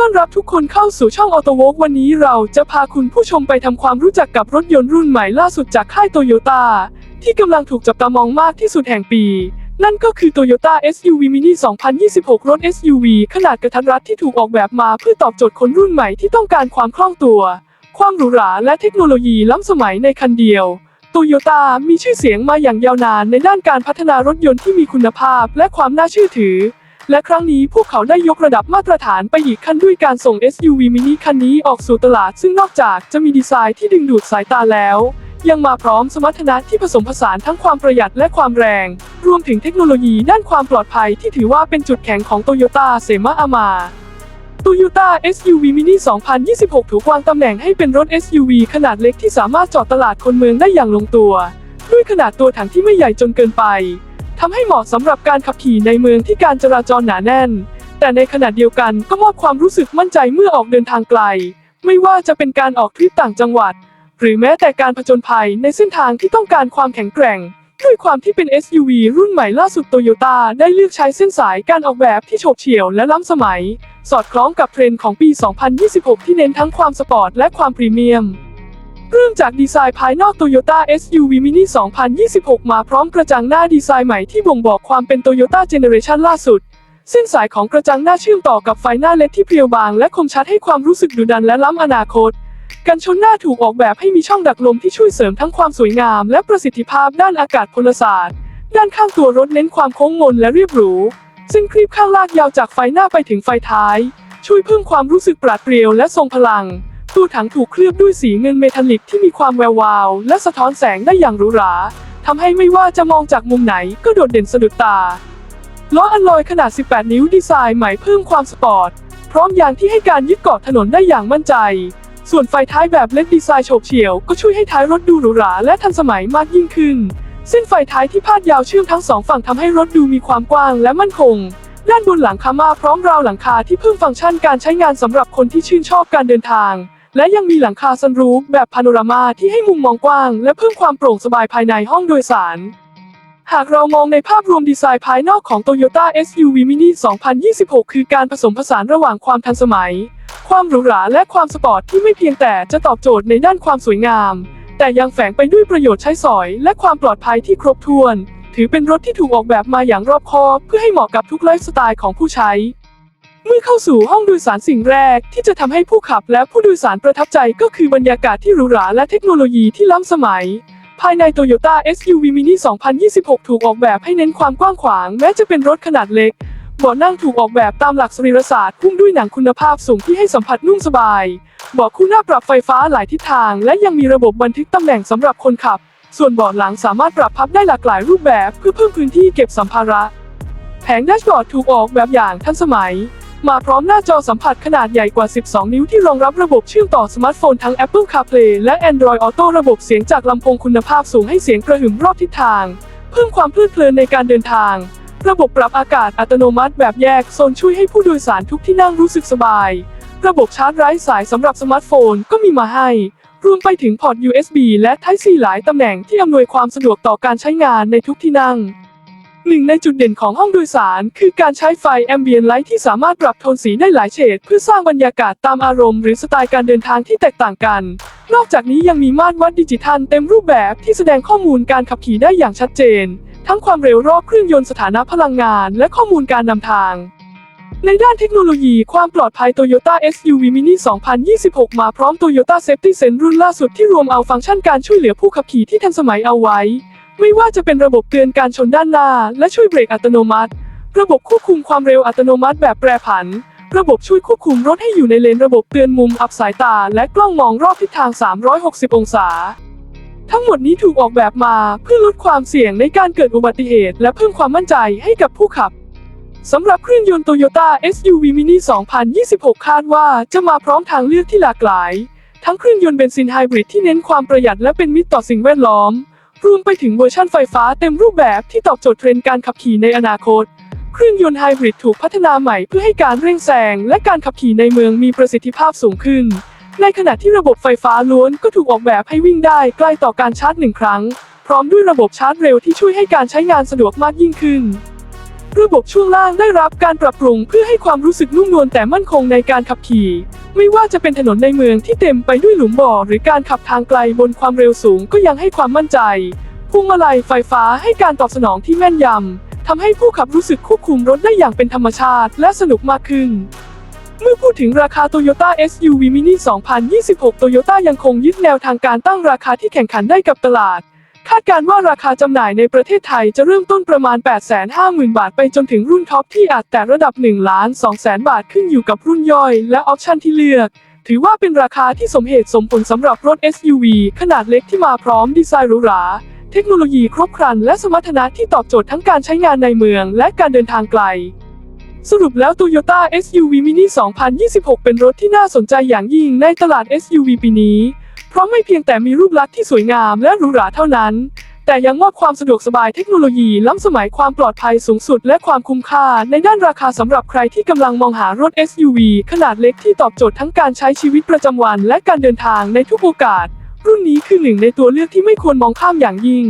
ต้อนรับทุกคนเข้าสู่ช่องออโตวกวันนี้เราจะพาคุณผู้ชมไปทำความรู้จักกับรถยนต์รุ่นใหม่ล่าสุดจากค่ายโตโยต้าที่กำลังถูกจับตามองมากที่สุดแห่งปี นั่นก็คือ Toyota SUV Mini 2026 รถ SUV ขนาดกระทัดรัดที่ถูกออกแบบมาเพื่อตอบโจทย์คนรุ่นใหม่ที่ต้องการความคล่องตัว ความหรูหราและเทคโนโลยีล้ำสมัยในคันเดียวโตโยต้ามีชื่อเสียงมาอย่างยาวนานในด้านการพัฒนารถยนต์ที่มีคุณภาพและความน่าเชื่อถือ และครั้งนี้พวกเขาได้ยกระดับมาตรฐานไปอีกขั้นด้วยการส่ง SUV Mini คันนี้ออกสู่ตลาด ซึ่งนอกจากจะมีดีไซน์ที่ดึงดูดสายตาแล้วยังมาพร้อมสมรรถนะที่ผสมผสานทั้งความประหยัดและความแรง รวมถึงเทคโนโลยีด้านความปลอดภัยที่ถือว่าเป็นจุดแข็งของโตโยต้าเซมาอามา Toyota SUV Mini 2026 ถูกวางตำแหน่งให้เป็นรถ SUV ขนาดเล็กที่สามารถจอดตลาดคนเมืองได้อย่างลงตัว ด้วยขนาดตัวถังที่ไม่ใหญ่จนเกินไป ทำให้เหมาะสำหรับการขับขี่ในเมืองที่การจราจรหนาแน่น แต่ในขณะเดียวกันก็มอบความรู้สึกมั่นใจเมื่อออกเดินทางไกล ไม่ว่าจะเป็นการออกทริปต่างจังหวัด หรือแม้แต่การผจญภัยในเส้นทางที่ต้องการความแข็งแกร่งด้วยความที่เป็น SUV รุ่นใหม่ล่าสุดโตโยต้าได้เลือกใช้เส้นสายการออกแบบที่โฉบเฉี่ยวและล้ำสมัย สอดคล้องกับเทรนด์ของปี 2026 ที่เน้นทั้งความสปอร์ตและความพรีเมียม เริ่มจากดีไซน์ภายนอก Toyota SUV Mini 2026 มาพร้อมกระจังหน้าดีไซน์ใหม่ที่บ่งบอกความเป็น Toyota Generation ล่าสุด เส้นสายของกระจังหน้าเชื่อมต่อกับไฟหน้าเล็ดที่เพรียวบางและคมชัดให้ความรู้สึกดุดันและล้ำอนาคต กันชนหน้าถูกออกแบบให้มีช่องดักลมที่ช่วยเสริมทั้งความสวยงาม และประสิทธิภาพด้านอากาศพลศาสตร์ ด้านข้างตัวรถเน้นความโค้งมนและเรียบหรูเส้นครีบข้างลากยาวจากไฟหน้าไปถึงไฟท้าย ช่วยเพิ่มความรู้สึกปราดเปรียวและทรงพลัง ตู้ถังถูกเคลือบด้วยสีเงินเมทัลลิกที่มีความแวววาว และสะท้อนแสงได้อย่างหรูหราทำให้ไม่ว่าจะมองจากมุมไหนก็โดดเด่นสะดุดตา ล้ออัลลอยขนาด 18 นิ้วดีไซน์ใหม่เพิ่มความสปอร์ต พร้อมยางที่ให้การยึดเกาะถนนได้อย่างมั่นใจ ส่วนไฟท้ายแบบเล็ดดีไซน์โฉบเฉี่ยวก็ช่วยให้ท้ายรถดูหรูหราและทันสมัยมากยิ่งขึ้น เส้นไฟท้ายที่พาดยาวเชื่อมทั้งสองฝั่งทำให้รถดูมีความกว้างและมั่นคง ด้านบนหลังคามาพร้อมราวหลังคาที่เพิ่มฟังก์ชันการใช้งานสำหรับคนที่ชื่นชอบการเดินทาง และยังมีหลังคาซันรูฟแบบพาโนรามาที่ให้มุมมองกว้าง และเพิ่มความโปร่งสบายภายในห้องโดยสาร หากเรามองในภาพรวมดีไซน์ภายนอกของ Toyota SUV Mini 2026 คือการผสมผสานระหว่างความทันสมัย ความหรูหราและความสปอร์ตที่ไม่เพียงแต่จะตอบโจทย์ในด้านความสวยงาม แต่ยังแฝงไปด้วยประโยชน์ใช้สอย และความปลอดภัยที่ครบถ้วน ถือเป็นรถที่ถูกออกแบบมาอย่างรอบคอบ เพื่อให้เหมาะกับทุกไลฟ์สไตล์ของผู้ใช้ เมื่อเข้าสู่ห้องโดยสารสิ่งแรกที่จะทำให้ผู้ขับและผู้โดยสารประทับใจก็คือบรรยากาศที่หรูหราและเทคโนโลยีที่ล้ำสมัย ภายใน Toyota SUV Mini 2026 ถูกออกแบบให้เน้นความกว้างขวาง แม้จะเป็นรถขนาดเล็กเบาะนั่งถูกออกแบบตามหลักสรีรศาสตร์หุ้มด้วยหนังคุณภาพสูงที่ให้สัมผัสนุ่มสบาย เบาะคู่หน้าปรับไฟฟ้าหลายทิศทาง และยังมีระบบบันทึกตำแหน่งสำหรับคนขับ ส่วนเบาะหลังสามารถปรับพับได้หลากหลายรูปแบบเพื่อเพิ่มพื้นที่เก็บสัมภาระ แผงแดชบอร์ดถูกออกแบบอย่างทันสมัย มาพร้อมหน้าจอสัมผัสขนาดใหญ่กว่า 12 นิ้วที่รองรับระบบเชื่อมต่อสมาร์ทโฟนทั้ง Apple CarPlay และ Android Auto ระบบเสียงจากลำโพงคุณภาพสูงให้เสียงกระหึ่มรอบทิศทาง เพิ่มความเพลิดเพลินในการเดินทาง ระบบปรับอากาศอัตโนมัติแบบแยกโซนช่วยให้ผู้โดยสารทุกที่นั่งรู้สึกสบาย ระบบชาร์จไร้สายสำหรับสมาร์ทโฟนก็มีมาให้ รวมไปถึงพอร์ต USB และ Type C หลายตำแหน่งที่อำนวยความสะดวกต่อการใช้งานในทุกที่นั่ง หนึ่งในจุดเด่นของห้องโดยสาร คือการใช้ไฟแอมเบียนไลท์ที่สามารถปรับโทนสีได้หลายเฉดเพื่อสร้างบรรยากาศตามอารมณ์หรือสไตล์การเดินทางที่แตกต่างกัน นอกจากนี้ยังมีมาตรวัดดิจิทัลเต็มรูปแบบที่แสดงข้อมูลการขับขี่ได้อย่างชัดเจน ทั้งความเร็วรอบเครื่องยนต์สถานะพลังงาน และข้อมูลการนำทางในด้านเทคโนโลยีความปลอดภัย Toyota SUV Mini 2026 มาพร้อม Toyota Safety Sense รุ่นล่าสุดที่รวมเอาฟังก์ชันการช่วยเหลือผู้ขับขี่ที่ทันสมัยเอาไว้ ไม่ว่าจะเป็นระบบเตือนการชนด้านหน้า และช่วยเบรกอัตโนมัติ ระบบควบคุมความเร็วอัตโนมัติแบบแปรผัน ระบบช่วยควบคุมรถให้อยู่ในเลนระบบเตือนมุมอับสายตา และกล้องมองรอบทิศทาง 360 องศา ทั้งหมดนี้ถูกออกแบบมาเพื่อลดความเสี่ยงในการเกิดอุบัติเหตุ และเพิ่มความมั่นใจให้กับผู้ขับสำหรับเครื่องยนต์ Toyota SUV Mini 2026 คาดว่าจะมาพร้อมทางเลือกที่หลากหลาย ทั้งเครื่องยนต์เบนซินไฮบริดที่เน้นความประหยัดและเป็นมิตรต่อสิ่งแวดล้อม รวมไปถึงเวอร์ชั่นไฟฟ้าเต็มรูปแบบที่ตอบโจทย์เทรนด์การขับขี่ในอนาคต เครื่องยนต์ไฮบริดถูกพัฒนาใหม่เพื่อให้การเร่งแซงและการขับขี่ในเมืองมีประสิทธิภาพสูงขึ้น ในขณะที่ระบบไฟฟ้าล้วนก็ถูกออกแบบให้วิ่งได้ใกล้ต่อการชาร์จหนึ่งครั้ง พร้อมด้วยระบบชาร์จเร็วที่ช่วยให้การใช้งานสะดวกมากยิ่งขึ้น ระบบช่วงล่างได้รับการปรับปรุงเพื่อให้ความรู้สึกนุ่มนวลแต่มั่นคงในการขับขี่ ไม่ว่าจะเป็นถนนในเมืองที่เต็มไปด้วยหลุมบ่อ หรือการขับทางไกลบนความเร็วสูงก็ยังให้ความมั่นใจพวงมาลัยไฟฟ้าให้การตอบสนองที่แม่นยำทำให้ผู้ขับรู้สึกควบคุมรถได้อย่างเป็นธรรมชาติและสนุกมากขึ้น เมื่อพูดถึงราคา Toyota SUV Mini 2026 Toyota ยังคงยึดแนวทางการตั้งราคาที่แข่งขันได้กับตลาด คาดการณ์ว่าราคาจำหน่ายในประเทศไทยจะเริ่มต้นประมาณ 850,000 บาท ไปจนถึงรุ่นท็อปที่อาจแต่ระดับ1ล้าน2แสนบาทขึ้นอยู่กับรุ่นย่อยและออปชันที่เลือก ถือว่าเป็นราคาที่สมเหตุสมผลสำหรับรถ SUV ขนาดเล็กที่มาพร้อมดีไซน์หรูหราเทคโนโลยีครบครันและสมรรถนะที่ตอบโจทย์ทั้งการใช้งานในเมืองและการเดินทางไกล สรุปแล้ว Toyota SUV Mini 2026 เป็นรถที่น่าสนใจอย่างยิ่งในตลาด SUV ปีนี้ เพราะไม่เพียงแต่มีรูปลักษณ์ที่สวยงามและหรูหราเท่านั้น แต่ยังมอบความสะดวกสบายเทคโนโลยีล้ำสมัยความปลอดภัยสูงสุดและความคุ้มค่า ในด้านราคาสำหรับใครที่กำลังมองหารถ SUV ขนาดเล็กที่ตอบโจทย์ทั้งการใช้ชีวิตประจำวันและการเดินทางในทุกโอกาส รุ่นนี้คือหนึ่งในตัวเลือกที่ไม่ควรมองข้ามอย่างยิ่ง